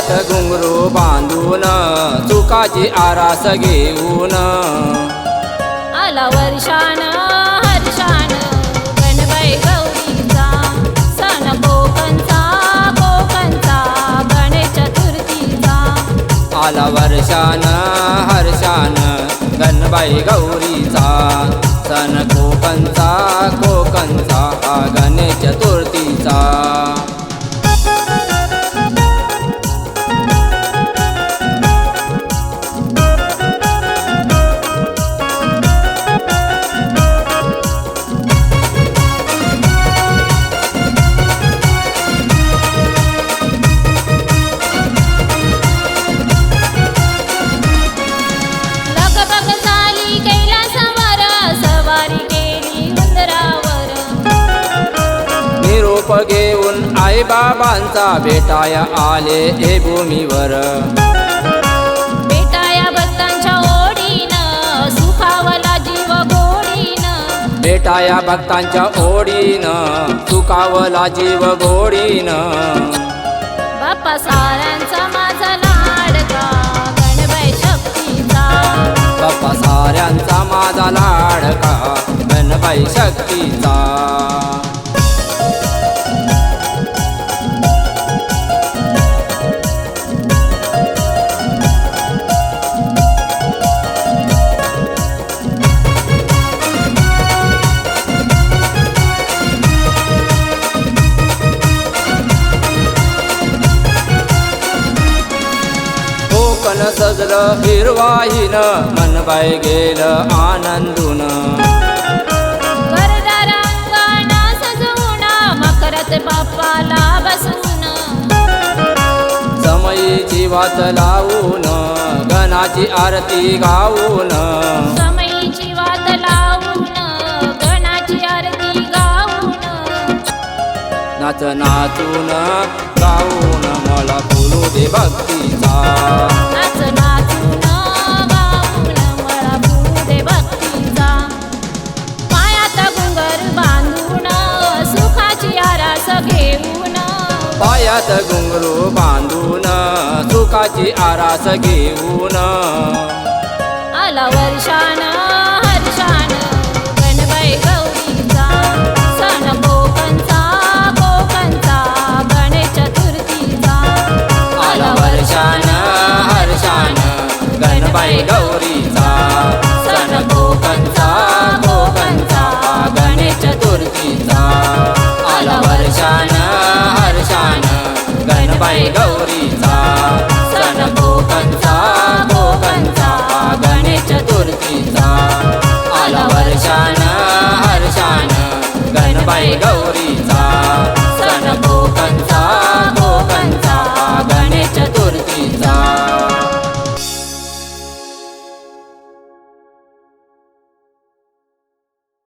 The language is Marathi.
पायात घुंगरू बांधून चुकाची आरास घेऊन. आला वर्षान हर्षान गणबाई गौरीचा सण कोकणचा कोकणचा गणेश चतुर्थीचा. आला वर्षान हर्षान गणबाई गौरीचा सण कोकणचा कोकणचा निरोप घेऊन आई बाबांचा भेटाया आले हे भूमीवर. बेटाया भक्तांच्या ओढीनं सुखावला जीव गोडीनं. भेटाया भक्तांच्या ओढीनं चुकावला जीव गोडीनं. बाप्पा साऱ्यांचा माझा लाडका. कोकण सजलं हिरवाईन मनबाई गेलं आनंदून. वरदार अंगणा सजवून मकरत बाप्पाला बसवून. समयीची वात लावून गणाची आरती गाऊन. लावून गणाची आरती गाऊन. नाच नाचून गाऊन मला बोलू दे भक्तीचा गळ्यात घुंगरू बांधून सुखाची आरास घेऊन. आला वर्षान गणबाई गणेश चतुर्थीचा. गणबाई Gauri Gauri Chai